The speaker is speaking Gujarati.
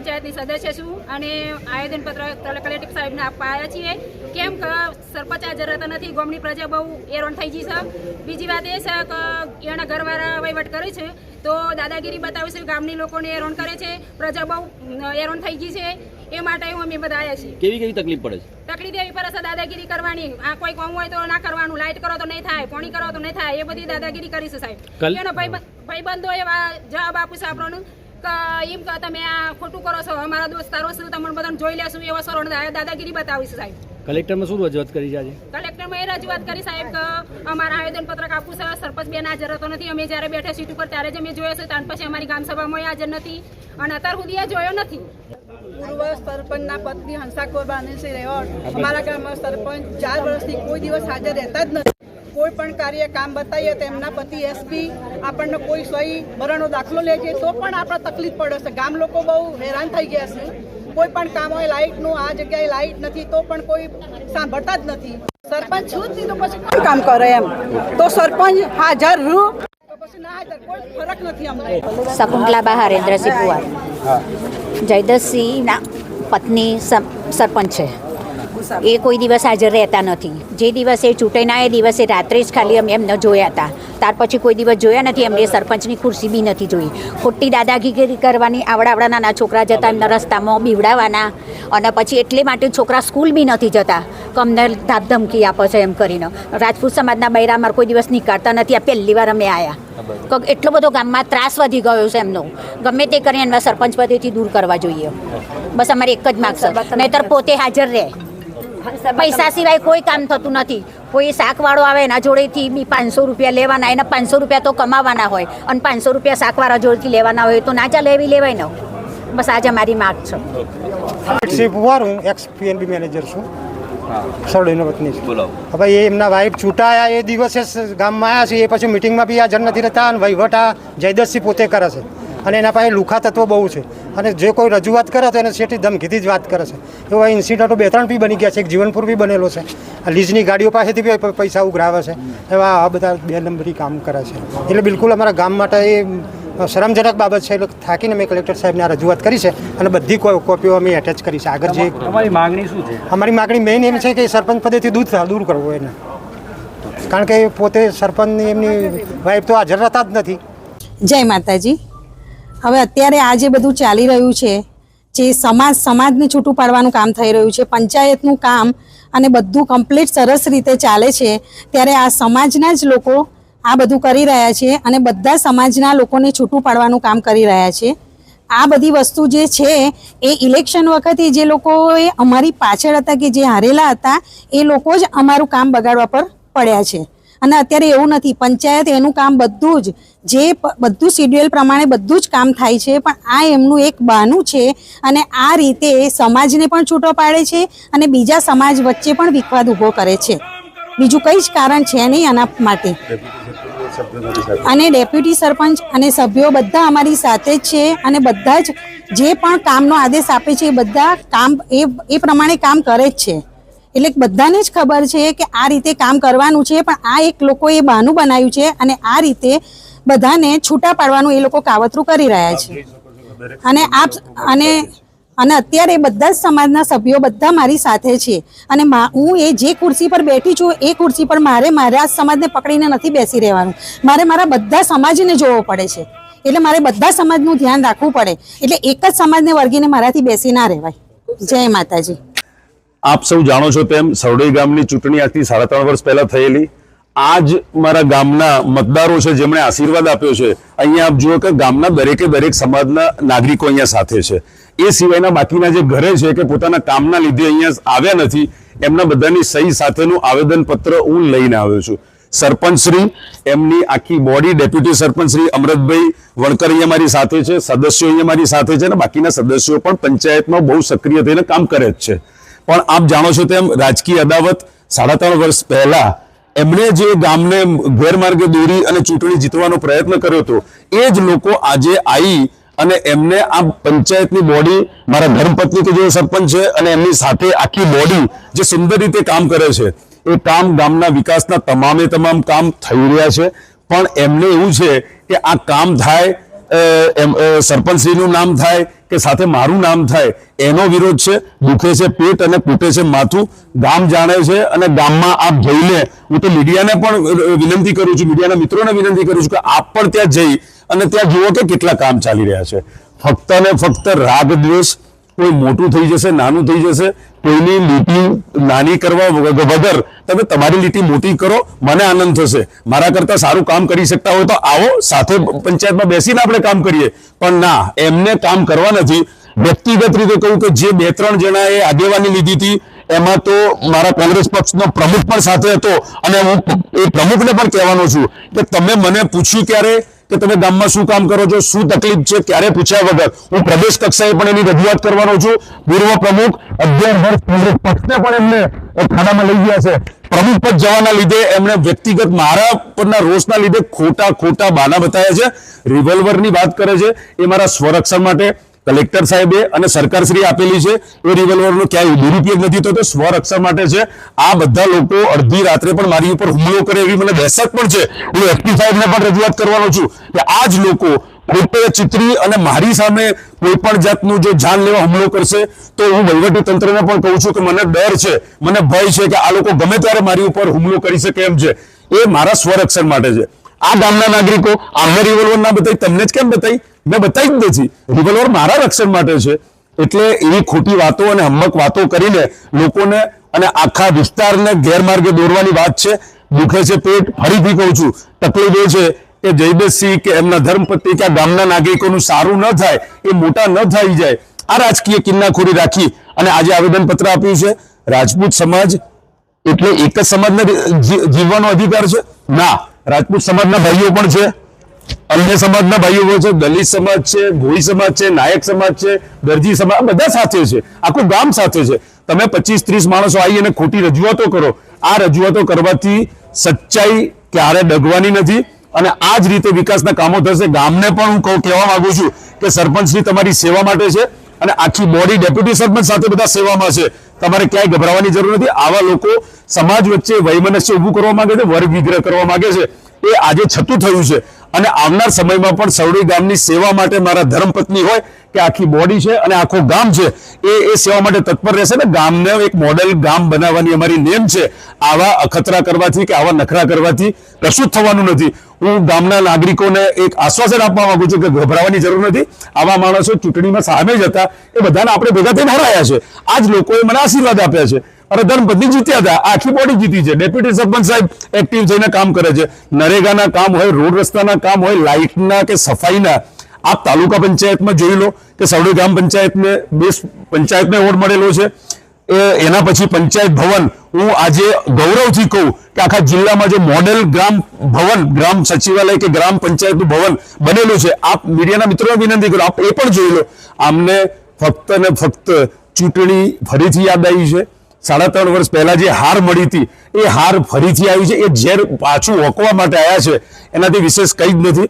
પંચાયતની સદસ્ય છું અને આવેદનપત્ર કલેક્ટર સાહેબને આપવા આવ્યા છીએ. કેમ કે સરપંચ હાજર રહેતા નથી ગામની પ્રજા બહુ હેરાન થઈ ગઈ છે. બીજી વાત એ છે કે એના ઘરવાળા વહીવટ કરે છે તો દાદાગીરી બતાવે છે ગામની લોકોને હેરાન કરે છે પ્રજા બહુ એરોન હેરાન થઈ ગઈ છે. એ માટે અમે બધા આવ્યા છીએ. કેવી કેવી તકલીફ પડે છે? તકલીફ એવી પડે છે દાદાગીરી કરવાની. આ કોઈ કામ હોય તો ના કરવાનું લાઇટ કરો તો નહીં થાય પાણી કરો તો નહીં થાય એ બધી દાદાગીરી કરી છે સાહેબ. એનો ભાઈ ભાઈબંધો એવા જવાબ આપું છે આપણને. એમ કે તમે આ ખોટું કરો છો અમારા દોસ્તારો છે તમને બધાને જોઈ લેશું એવા સરો દાદાગીરી બતાવીશ સાહેબ. કલેક્ટરમાં શું રજૂઆત કરી છે કલેક્ટરમાં એ રજૂઆત કરી સાહેબ કે અમારા આવેદન પત્રક આપવું છે સરપંચ બેન હાજર હતો નથી અમે જ્યારે બેઠા સીટ ઉપર ત્યારે જ અમે જોયો છે ત્યાર પછી અમારી ગામ સભામાં હાજર નથી અને અત્યાર સુધી જોયો નથી. પૂર્વ સરપંચના પત્ની હંસાકોર બાનેસી રેવડ. અમારા ગામમાં સરપંચ ચાર વર્ષથી કોઈ દિવસ હાજર રહેતા જ નથી. કોઈ પણ કાર્ય કામ બતાવીએ તો એમના પતિ એસપી આપણને કોઈ સહી મરણનો દાખલો લે છે તો પણ આપણે તકલીફ પડે છે. ગામ લોકો બહુ હેરાન થઈ ગયા છે. કોઈ પણ કામ હોય લાઇટનું આ જગ્યાએ લાઇટ નથી તો પણ કોઈ સાંભળતા જ નથી. સરપંચ છું જ તો પછી કોણ કામ કરે એમ? તો સરપંચ હાજર રૂ તો પછી કોઈ ફરક નથી અમને. શકુંતલાબા હરેન્દ્રસિંહ પુવાર જયદ્રસિંહના પત્ની સર- સરપંચ છે. એ કોઈ દિવસ હાજર રહેતા નથી. જે દિવસે ચૂંટાઈના એ દિવસે રાત્રે જ ખાલી અમે એમને જોયા હતા. ત્યાર પછી કોઈ દિવસ જોયા નથી એમને સરપંચની ખુરશી બી નથી જોઈ. ખોટી દાદાગીરી કરવાની આવડા આવડા નાના છોકરા જતા એમના રસ્તામાં બીવડાવવાના અને પછી એટલે માટે છોકરા સ્કૂલ બી નથી જતા. કમને અમને ધાપધમકી આપે છે એમ કરીને. રાજપૂત સમાજના બૈરામાં અમારે કોઈ દિવસ નીકળતા નથી. આ પહેલી વાર અમે આવ્યા કે એટલો બધો ગામમાં ત્રાસ વધી ગયો છે એમનો. ગમે તે કરીને એમના સરપંચ પદેથી દૂર કરવા જોઈએ. બસ અમારે એક જ માગ છે નહીતર પોતે હાજર રહે. પૈસા સિવાય કોઈ કામ થતું નથી. કોઈ શાકવાળો આવે એના જોડેથી બી પાંચસો રૂપિયા લેવાના એના પાંચસો રૂપિયા તો કમાવાના હોય. અને પાંચસો રૂપિયા શાકવાળા જોડેથી લેવાના હોય તો ના ચાલે એવી લેવાય ને. બસ આજે અમારી માગ છે. સિંહ પુવાર હું એક્સ પીએનબી મેનેજર છું. પત્ની છું હવે એ એમના વાઇફ છૂટાયા એ દિવસે ગામમાં આવ્યા છે એ પછી મિટિંગમાં બી હાજર નથી રહેતા અને વહીવટ આ જયદતસિંહ પોતે કરે છે. અને એના પાસે લુખા તત્વો બહુ છે. અને જે કોઈ રજૂઆત કરે તો એને સેઠી ધમકીથી જ વાત કરે છે. એવા ઇન્સિડન્ટો બે ત્રણ બી બની ગયા છે. એક જીવનપુર બી બનેલો છે. આ લીઝની ગાડીઓ પાસેથી બી પૈસા ઉઘરાવે છે. એવા આ બધા બે નંબરી કામ કરે છે. એટલે બિલકુલ અમારા ગામ માટે એ શરમજનક બાબત છે. એટલે થાકીને મેં કલેક્ટર સાહેબને આ રજૂઆત કરી છે અને બધી કોપીઓ અમે એટેચ કરી છે. આગળ જે અમારી માંગણી શું છે? અમારી માગણી મેઇન એમ છે કે સરપંચ પદેથી દૂર દૂર કરવો એને. કારણ કે એ પોતે સરપંચની એમની વાઈફ તો હાજર રહેતા જ નથી. જય માતાજી. હવે અત્યારે આ જે બધું ચાલી રહ્યું છે, જે સમાજ, સમાજને છૂટું પાડવાનું કામ થઈ રહ્યું છે, પંચાયતનું કામ અને બધું કમ્પ્લીટ સરસ રીતે ચાલે છે, ત્યારે આ સમાજના જ લોકો આ બધું કરી રહ્યા છે અને બધા સમાજના લોકોને છૂટું પાડવાનું કામ કરી રહ્યા છે. આ બધી વસ્તુ જે છે, એ ઇલેક્શન વખતે જે લોકોએ અમારી પાછળ હતા કે જે હારેલા હતા, એ લોકો જ અમારું કામ બગાડવા પર પડ્યા છે. અને અત્યારે એવું નથી. પંચાયત એનું કામ બધું જ, જે બધું શિડ્યુઅલ પ્રમાણે બધું જ કામ થાય છે, પણ આ એમનું એક બહાનું છે અને આ રીતે સમાજને પણ છૂટો પાડે છે અને બીજા સમાજ વચ્ચે પણ વિખવાદ ઊભો કરે છે. બીજું કંઈ જ કારણ છે નહીં આના માટે. અને ડેપ્યુટી સરપંચ અને સભ્યો બધા અમારી સાથે જ છે અને બધા જ જે પણ કામનો આદેશ આપે છે એ બધા કામ, એ એ પ્રમાણે કામ કરે જ છે. એટલે બધાને જ ખબર છે કે આ રીતે કામ કરવાનું છે, પણ આ એક લોકોએ બહાનું બનાવ્યું છે અને આ રીતે બધાને છૂટા પાડવાનું એ લોકો કાવતરું કરી રહ્યા છે. અને આપ અને અને અત્યારે બધા જ સમાજના સભ્યો બધા મારી સાથે છે. અને હું એ જે ખુરશી પર બેઠી છું, એ ખુરશી પર મારે મારા સમાજને પકડીને નથી બેસી રહેવાનું. મારે મારા બધા સમાજને જોવો પડે છે. એટલે મારે બધા સમાજનું ધ્યાન રાખવું પડે. એટલે એક જ સમાજને વર્ગીને મારાથી બેસી ના રહેવાય. જય માતાજી. આપ સૌ જાણો છો તેમ સરડોઈ ગામની ચૂંટણી આજથી સાડા ત્રણ વર્ષ પહેલા થયેલી. આજ મારા ગામના મતદારો છે જેમણે આશીર્વાદ આપ્યો છે. અહીંયા આપ જુઓ કે ગામના દરેકે દરેક સમાજના નાગરિકો અહીંયા સાથે છે. એ સિવાયના બાકીના જે ઘરે છે કે પોતાના કામના લીધે અહીંયા આવ્યા નથી, એમના બધાની સહી સાથેનું આવેદન પત્ર હું લઈને આવ્યો છું. સરપંચ શ્રી એમની આખી બોડી ડેપ્યુટી સરપંચશ્રી અમૃતભાઈ વણકર અહીંયા મારી સાથે છે, સદસ્યો અહીંયા મારી સાથે છે અને બાકીના સદસ્યો પણ પંચાયતમાં બહુ સક્રિય થઈને કામ કરે જ છે. પણ આપ જાણો છો તેમ રાજકીય અદાવત સાડા ત્રણ વર્ષ પહેલા એમણે જે ગામને ગેરમાર્ગે દોરી અને ચૂંટણી જીતવાનો પ્રયત્ન કર્યો હતો, એ જ લોકો આજે આવી અને એમને આ પંચાયતની બોડી, મારા ધર્મપત્ની કે જે સરપંચ છે અને એમની સાથે આખી બોડી જે સુંદર રીતે કામ કરે છે, એ કામ ગામના વિકાસના તમામે તમામ કામ થઈ રહ્યા છે. પણ એમને એવું છે કે આ કામ થાય સરપંચશ્રીનું નામ થાય કે સાથે મારું નામ થાય, એનો વિરોધ છે, દુખે છે પેટ અને કૂટે છે માથું, ગામ જાણે છે અને ગામમાં આપ જઈને, હું તો મીડિયાને પણ વિનંતી કરું છું, મીડિયાના મિત્રોને વિનંતી કરું છું કે આપ પણ ત્યાં જઈ અને ત્યાં જુઓ કે કેટલા કામ ચાલી રહ્યા છે. ફક્ત ને ફક્ત રાગ દ્વેષ કોઈ મોટું થઈ જશે, નાનું થઈ જશે, કોઈની લીટી નાની કરવા વગ- વગર તમે તમારી લીટી મોટી કરો, મને આનંદ થશે. મારા કરતા સારું કામ કરી શકતા હોય તો આવો, સાથે પંચાયતમાં બેસીને આપણે કામ કરીએ. પણ ના, એમને કામ કરવા નથી. વ્યક્તિગત રીતે કહું કે જે બે ત્રણ જણાએ આગેવાની લીધી હતી, એમાં તો મારા કોંગ્રેસ પક્ષનો પ્રમુખ પણ સાથે હતો અને હું એ પ્રમુખને પણ કહેવાનો છું કે તમે મને પૂછ્યું ક્યારે? કે તમે ગામમાં શું કામ કરો છો? શું તકલીફ છે? ક્યારે પૂછ્યા વગર? હું પ્રદેશ કક્ષાએ પણ એની રજૂઆત કરવાનો છું. પૂર્વ પ્રમુખ અગિયાર વર્ષ કોંગ્રેસ પક્ષને પણ એમને ખાનામાં લઈ ગયા છે. પ્રમુખ પદ જવાના લીધે એમણે વ્યક્તિગત મારા પરના રોષના લીધે ખોટા ખોટા બાના બતાવ્યા છે. રિવોલ્વરની વાત કરે છે. એ મારા સ્વરક્ષણ માટે કલેક્ટર સાહેબે અને સરકારશ્રી આપેલી છે એ રિવોલ્વરનો ક્યાંય દુરુપયોગ નથી થતો. સ્વરક્ષણ માટે છે. આ બધા લોકો અડધી રાત્રે પણ મારી ઉપર હુમલો કરે એવી મને દહેશત પણ છે. હું એસપી સાહેબને પણ રજૂઆત કરવાનો છું કે આ જ લોકો ખોટે ચિત્રી અને મારી સામે કોઈ પણ જાતનું જો જાન લેવા હુમલો કરશે, તો હું વહીવટી તંત્રને પણ કહું છું કે મને ડર છે, મને ભય છે કે આ લોકો ગમે ત્યારે મારી ઉપર હુમલો કરી શકે એમ છે. એ મારા સ્વરક્ષણ માટે છે. આ ગામના નાગરિકો, આમને રિવોલ્વર ના બતાવી, તમને જ કેમ બતાવી? મેં બતાવી જ નથી. રિવોલ્વર મારા રક્ષણ માટે છે. એટલે એવી ખોટી વાતો અને હમ્મક વાતો કરીને લોકોને અને આખા વિસ્તારને ગેરમાર્ગે દોરવાની વાત છે. દુખે છે પેટ. ફરીથી કહું છું, તકલીફ એ છે કે જયદેશસિંહ કે એમના ધર્મપત્ની કે ગામના નાગરિકોનું સારું ન થાય, એ મોટા ન થઈ જાય. આ રાજકીય કિન્નાખોરી રાખી અને આજે આવેદનપત્ર આપ્યું છે. રાજપૂત સમાજ એટલે એક જ સમાજને જીવવાનો અધિકાર છે? ના. રાજપૂત સમાજના ભાઈઓ પણ છે. અન્ય સમાજના ભાઈઓ પણ છે, દલિત સમાજ છે ભોઈ સમાજ છે, નાયક સમાજ છે, દરજી સમાજ બધા સાથે છે. આખું ગામ સાથે છે. તમે પચીસ ત્રીસ માણસો આવી અને ખોટી રજૂઆતો કરો. આ રજૂઆતો કરવાથી સચ્ચાઈ ક્યારે ડગવાની નથી અને આ જ રીતે વિકાસના કામો થશે. ગામને પણ હું કહું, કહેવા માંગુ છું કે સરપંચશ્રી તમારી સેવા માટે છે અને આખી બોડી ડેપ્યુટી સરપંચ સાથે બધા સેવામાં છે. તમારે ક્યાંય ગભરાવાની જરૂર નથી. આવા લોકો સમાજ વચ્ચે વૈમનસ્ય ઊભું કરવા માંગે છે, વર્ગ વિગ્રહ કરવા માંગે છે. એ આજે છતું થયું છે. અને આવનાર સમયમાં પણ સવડી ગામની સેવા માટે મારા ધર્મપત્ની હોય કે આખી બોડી છે અને આખું ગામ છે, એ એ સેવા માટે તત્પર રહેશે ને ગામને એક મોડેલ ગામ બનાવવાની અમારી નેમ છે, આવા અખતરા કરવાથી કે આવા નખરા કરવાથી કશું જ થવાનું નથી. હું ગામના નાગરિકોને એક આશ્વાસન આપવા માંગુ છું કે ગભરાવાની જરૂર નથી. આવા માણસો ચૂંટણીમાં સામે જ હતા. એ બધાને આપણે ભેગા થઈને હરાયા છે. આ જ લોકોએ મને આશીર્વાદ આપ્યા છે. અને ધર્મપત્ની જીત્યા હતા. આખી બોડી જીતી છે. ડેપ્યુટી સરપંચ સાહેબ એક્ટિવ થઈને કામ કરે છે. નરેગાના કામ હોય, રોડ રસ્તાના કામ હોય, લાઇટના કે સફાઈના, આપ તાલુકા પંચાયતમાં જોઈ લો કે સવડી ગ્રામ પંચાયતને બેસ્ટ પંચાયતને એવોર્ડ મળેલો છે. એના પછી પંચાયત ભવન. હું આજે ગૌરવથી કહું કે આખા જિલ્લામાં જે મોડેલ ગ્રામ ભવન, ગ્રામ સચિવાલય કે ગ્રામ પંચાયતનું ભવન બનેલું છે, આપ મીડિયાના મિત્રોને વિનંતી કરો, આપ એ પણ જોઈ લો. આમને ફક્ત ને ફક્ત ચૂંટણી ફરીથી યાદ આવી છે. સાડા ત્રણ વર્ષ પહેલા જે હાર મળી હતી, એ હાર ફરીથી આવી છે. એ ઝેર પાછું ઓકવા માટે આવ્યા છે. એનાથી વિશેષ કંઈ જ નથી.